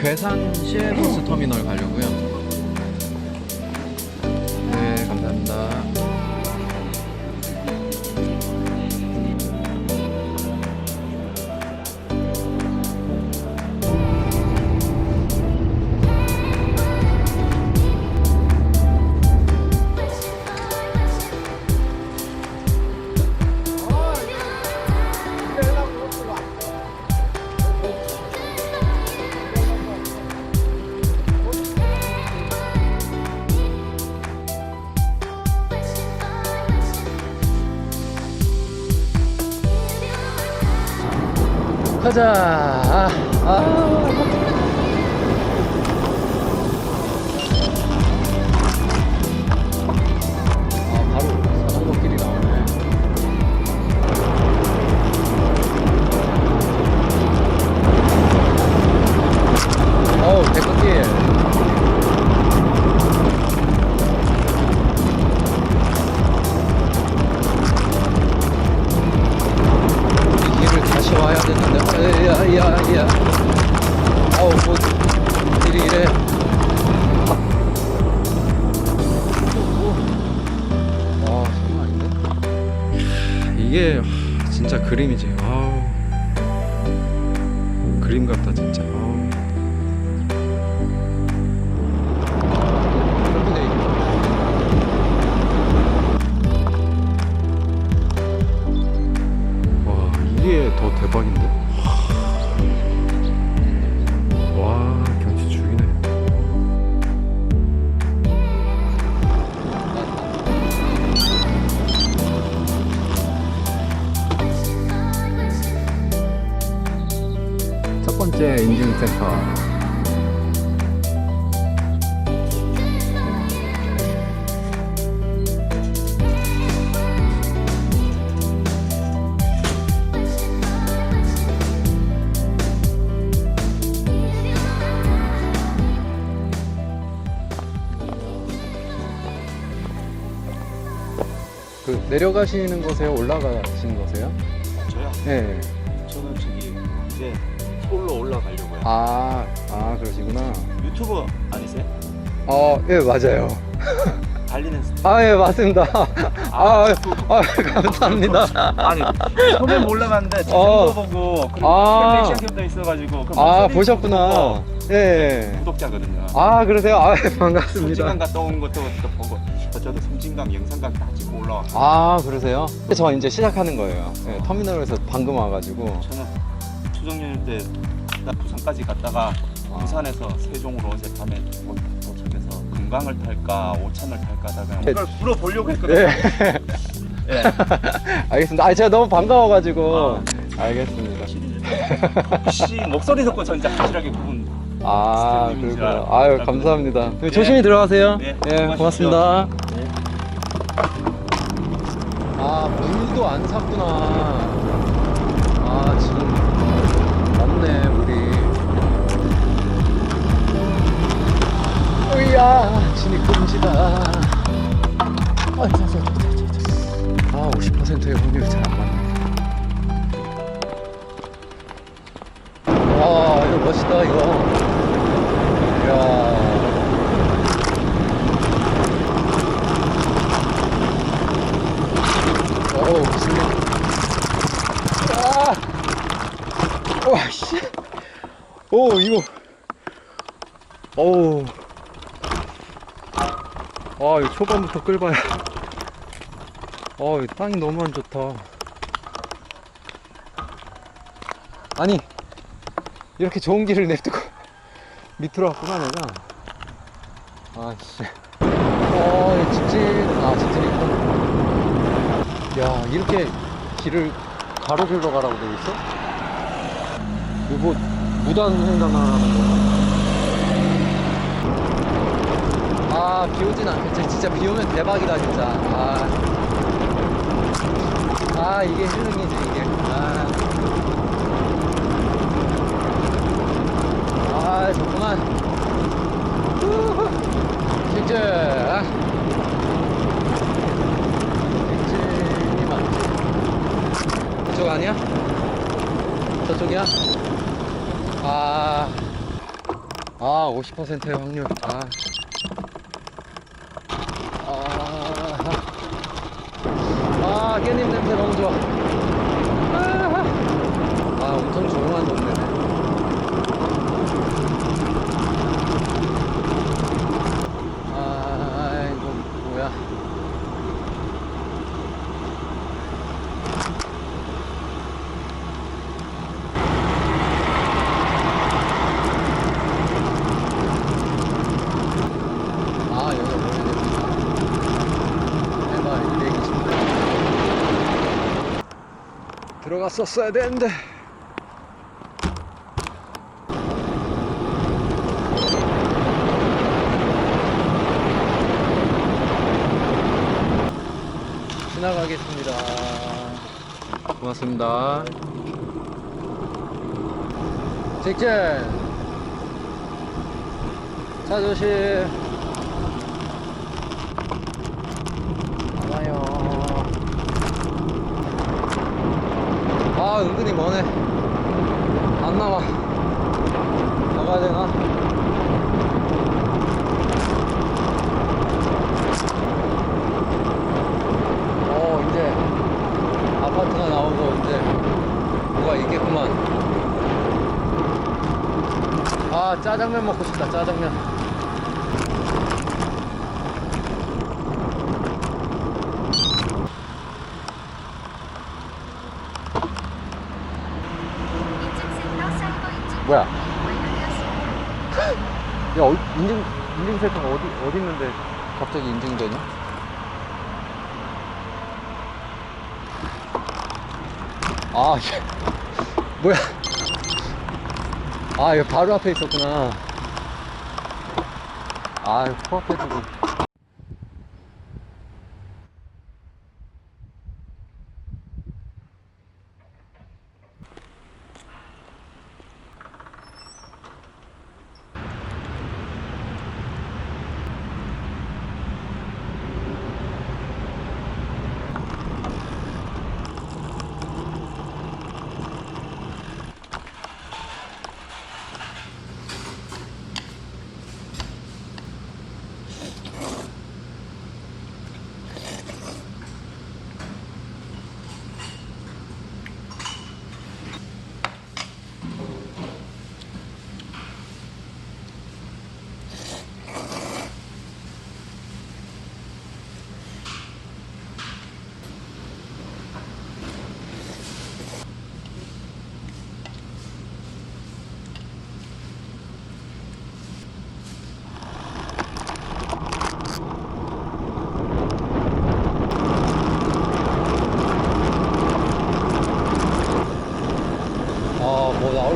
괴산 시외 버스 터미널 가려고요. 가자. 아, 아. 되는데 야야야. 아우 뭐 길이 이래. 와 장난 아닌데? 이게 진짜 그림이지. 아우. 그림 같다 진짜. 더 대박인데? 첫 번째 인증센터 그 내려가시는 곳에 올라가시는 거세요? 저요? 네. 저는 저기 이제 서울로 올라가려고요. 아, 아 그러시구나. 유튜버 아니세요? 어, 예 맞아요. 달리는 스- 아, 예 맞습니다. 아, 아 감사합니다. 아니 처음에 몰라봤는데 어. 자전거 보고 그리고 아. 시작부터 있어가지고 그 아 목소리 보셨구나. 보고 예. 구독자거든요. 아 그러세요? 아 섬진강 반갑습니다. 갔다 온 것도 또 보고 저도 섬진강 영상강 다 찍고 올라왔고 아 그러세요? 저 이제 시작하는 거예요. 예, 터미널에서 방금 와가지고. 저는 추석 연휴 부산까지 갔다가 부산에서 세종으로 어제 밤에 도- 도착해서 금강을 탈까 오찬을 탈까 하다가 네. 그걸 물어보려고 했거든요. 예. 예. 알겠습니다. 아 제가 너무 반가워가지고. 아. 알겠습니다. 혹시 목소리 듣고 저 진짜 확실하게 구분 아 스탠딩인 줄 그렇구나. 알고 아유 감사합니다. 네. 조심히 들어가세요. 네, 예 수고하십시오. 고맙습니다. 네. 아 물도 안 샀구나. 아 지금 없네 야 진입 금지다. 아, 자, 자. 아 50%의 확률이 잘 안 맞네. 와 이거 멋있다 이거. 이야. 어우, 슬림. 아! 와, 씨. 오, 이거. 어우. 아, 이거 초반부터 끌봐야. 어, 이 땅이 너무 안 좋다. 아니, 이렇게 좋은 길을 냅두고 밑으로 왔구나, 내가. 아, 씨. 어, 이 직진, 아, 직진이구나. 야 이렇게 길을 가로질러 가라고 돼 있어? 이거 뭐 무단 횡단하는 거야? 아, 비 오진 않겠지. 진짜 비 오면 대박이다, 진짜. 아, 아 이게 힐링이지, 이게. 아, 아 정말. 진짜. 백진이 맞지? 그쪽 아니야? 저쪽이야? 아, 아, 50%의 확률. 아. 깻잎 냄새 너무 좋아. 아, 아 엄청 조용한 동네네. 아, 이거 뭐야. 아, 여기가 모르겠다. 해봐, 220. 들어갔었어야 되는데. 지나가겠습니다. 고맙습니다. 직진! 차 조심! 나와요. 아, 은근히 머네. 안 나와. 나가야 되나? 어, 이제 아파트가 나오고 이제 뭐가 있겠구만. 아, 짜장면 먹고 싶다, 짜장면. 인증센터 사이버 인증 뭐야? 완료되었습니다. 야, 어, 인증, 인증센터가 어디, 어디 있는데 갑자기 인증되냐? 아, 이게, 뭐야. 아, 이거 바로 앞에 있었구나. 아, 코앞에 두고.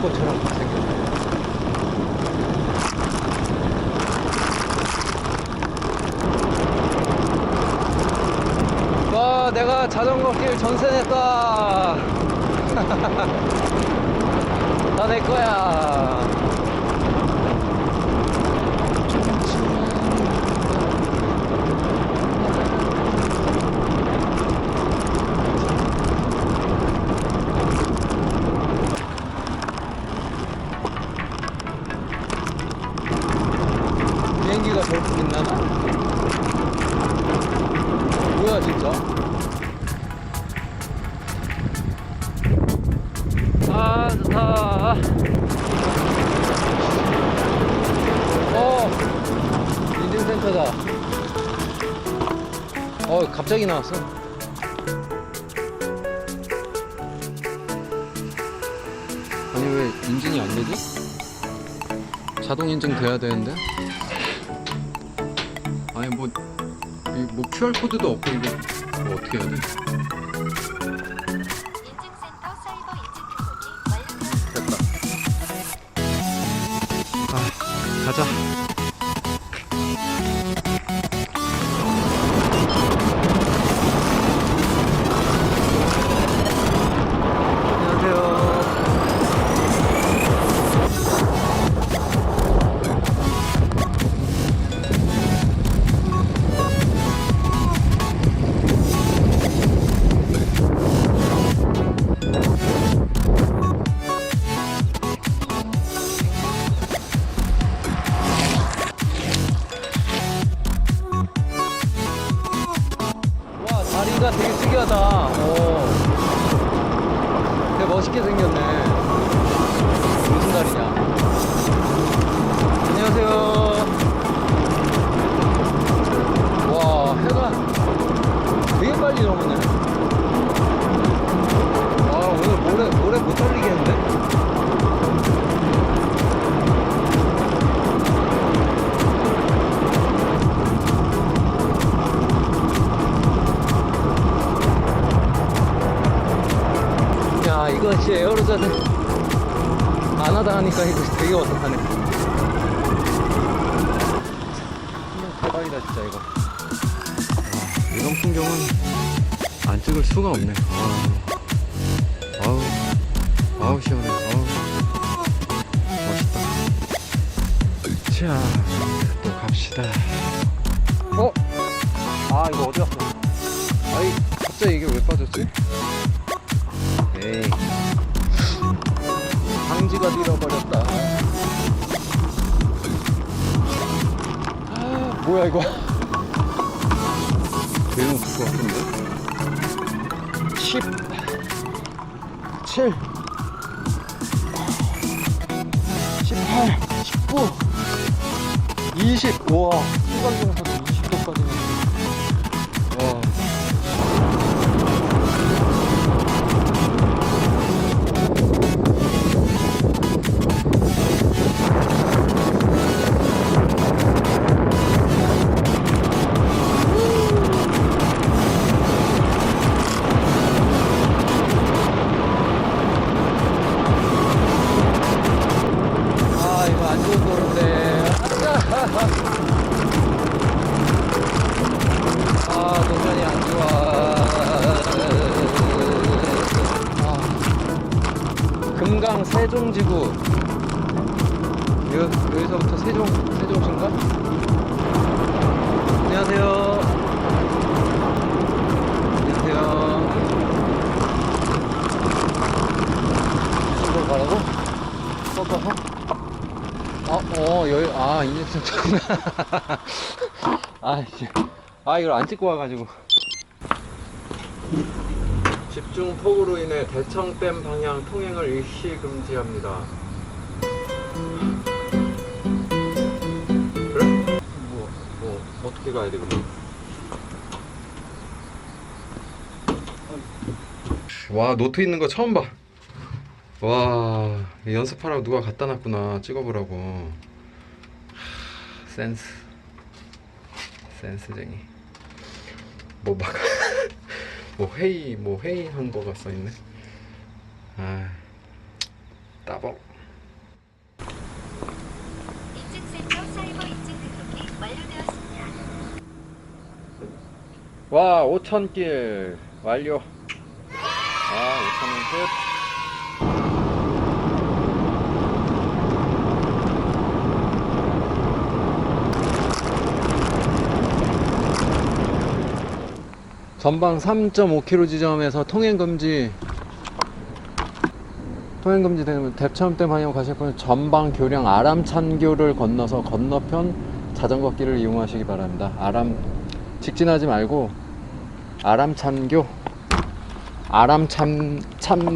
아, 뭐 나올 것처럼 생겼네. 와, 내가 자전거 길 전세 냈다. 다 내 거야. 비행기가 저렇게 빛나나? 뭐야 진짜? 아 좋다 어 인증센터다 어 갑자기 나왔어 아니 왜 인증이 안 되지? 자동 인증 돼야 되는데 QR 코드도 없고 이거 뭐 어떻게 해야 돼? 아, 가자. 수가 없네. 와. 아우, 아우, 시원해. 아우. 멋있다. 자, 또 갑시다. 어? 아, 이거 어디 갔어? 아이, 갑자기 이게 왜 빠졌지? 에이. 방지가 잃어버렸다. 아, 뭐야, 이거. 되게 높을 것 같은데? 10, 7, 18, 19, 20. 와, 순간적으로 어, 어, 여기, 아, 인젝션 차구나. 아, 씨. 아, 이걸 안 찍고 와가지고. 집중 폭우로 인해 대청댐 방향 통행을 일시 금지합니다. 그래? 뭐, 뭐, 어떻게 가야 돼, 그럼? 와, 노트 있는 거 처음 봐. 와 연습하라고 누가 갖다 놨구나 찍어보라고 하, 센스. 센스쟁이. 뭐 막 뭐 회의 뭐 회의한 거가 써있네. 아 따봉. 와 5천길 완료. 아 5천원 끝 전방 3.5km 지점에서 통행 금지 통행 금지 되면 대천댐 방향 가실 분은 전방 교량 아람찬교를 건너서 건너편 자전거 길을 이용하시기 바랍니다. 아람 직진하지 말고 아람찬교 아람참 참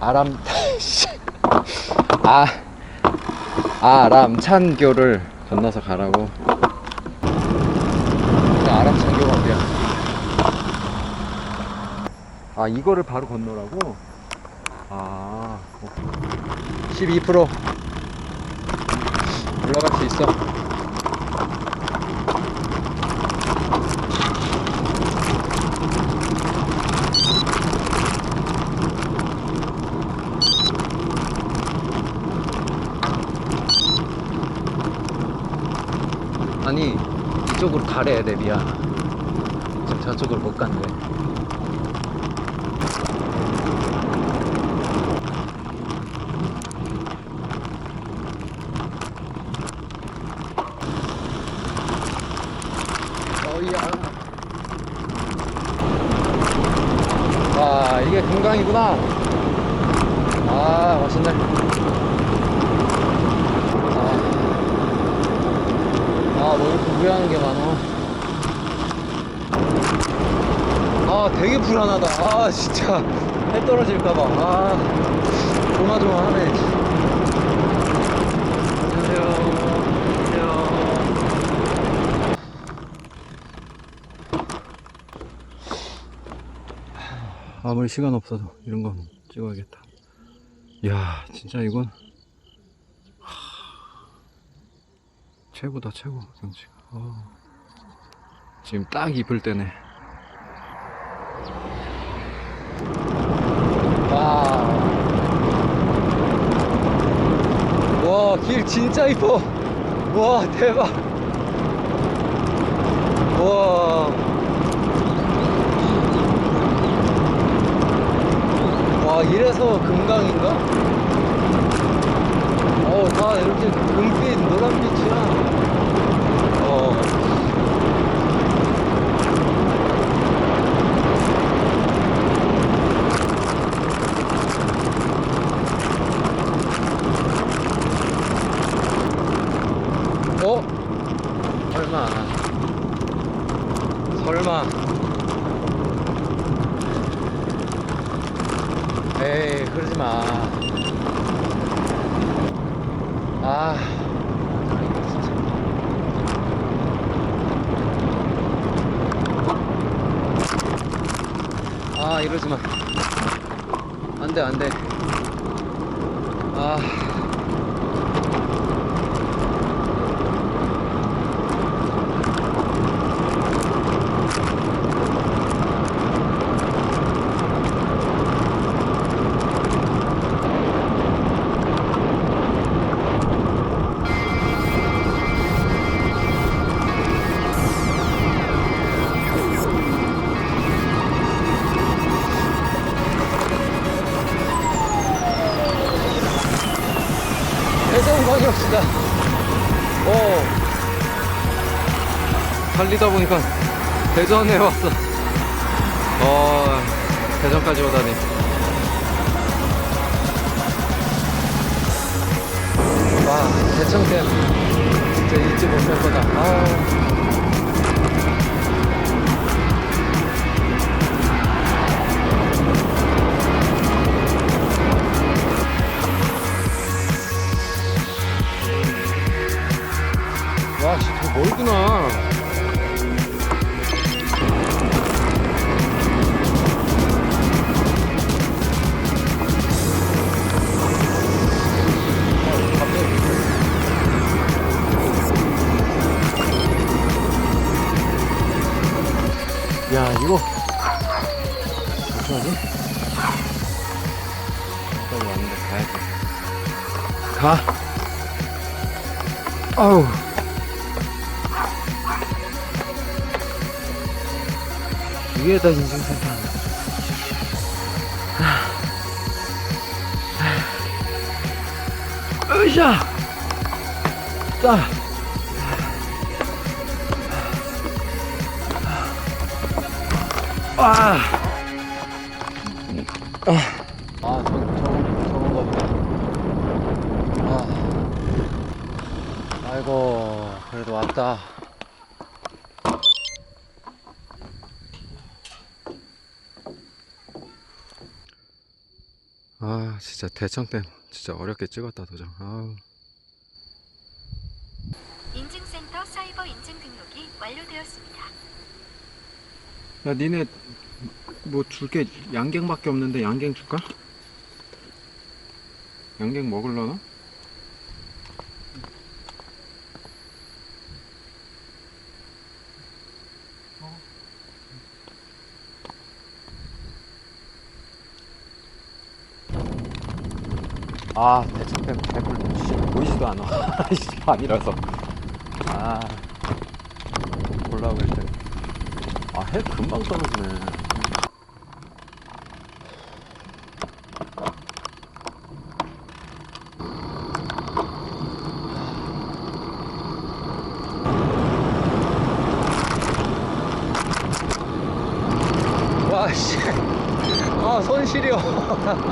아람 아 아람찬교를 건너서 가라고 근데 아람찬교가 어디야 아 이거를 바로 건너라고? 아 12% 올라갈 수 있어. 아니 이쪽으로 가래 랩이야. 지금 저쪽으로 못 간대 어이야 와 이게 금강이구나 아 멋있네 아, 뭐 이렇게 우회하는 게 많아. 아, 되게 불안하다. 아, 진짜. 해 떨어질까봐. 아, 조마조마하네. 안녕하세요. 안녕. 아무리 시간 없어도 이런 건 찍어야겠다. 이야, 진짜 이건 하, 최고다, 최고 경치. 어. 지금 딱 입을 때네. 와. 와, 길 진짜 이뻐. 와, 대박. 와. 와, 이래서 금강인가? 어, 다 이렇게 금빛, 노란빛이야. 달리다 보니까 대전에 왔어. 어, 대전까지 오다니. 와, 대청댐. 진짜 잊지 못할 거다. 위에다 인증센터 하나. 으쌰! 자! 아! 아, 저, 저, 저런 거 보다. 아. 아이고, 그래도 왔다. 아 진짜 대청댐 진짜 어렵게 찍었다 도장 아우 인증센터 사이버 인증 등록이 완료되었습니다. 야 니네 뭐 줄 게 양갱밖에 없는데 양갱 줄까? 양갱 먹을라나? 아 개불 씨, 보이지도 않아. 씨, 아니라서. 아 올라오고 있대 아해 금방 떨어지네. 와씨. 아 손 시려